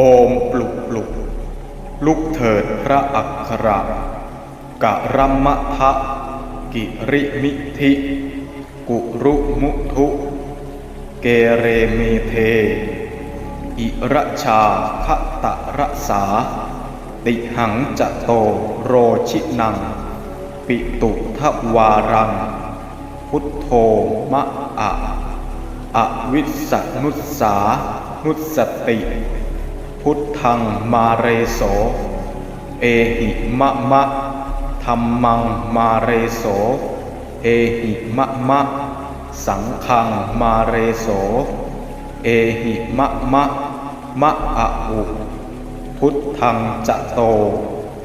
โอมปลุกปลุกลุกเถิดพระอักขระกะรัมมะทะกิริมิธิ กุรุมุทุ เกเรเมเท อิระชาคตะระสา ติหังจะโตโรชินัง ปิตุทวารัง พุทโธมะอะ อวิสสนุสสานุสติ พุทธังมาเรโส เอหิมะมะธรรมังมาเรโส เอหิมะมะ สังฆังมาเรโส เอหิมะมะ มะอะอุพุทธังจะโต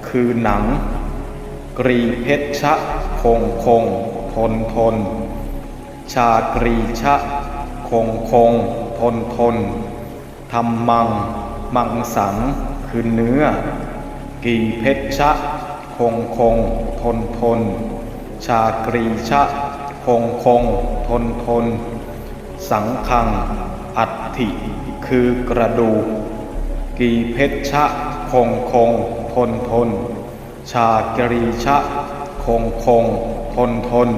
คือหนัง กรีเพชชะคงคง ทนทน ชากรีชะ คงคง ทนทนธรรมัง มังสังคือเนื้อ กีเพชชะ คงคง ทนทน ชากรีชะ คงคง ทนทน สังคัง อัฐิคือกระดูก กีเพชชะ คงคง ทนทน ชากรีชะ คงคง ทนทน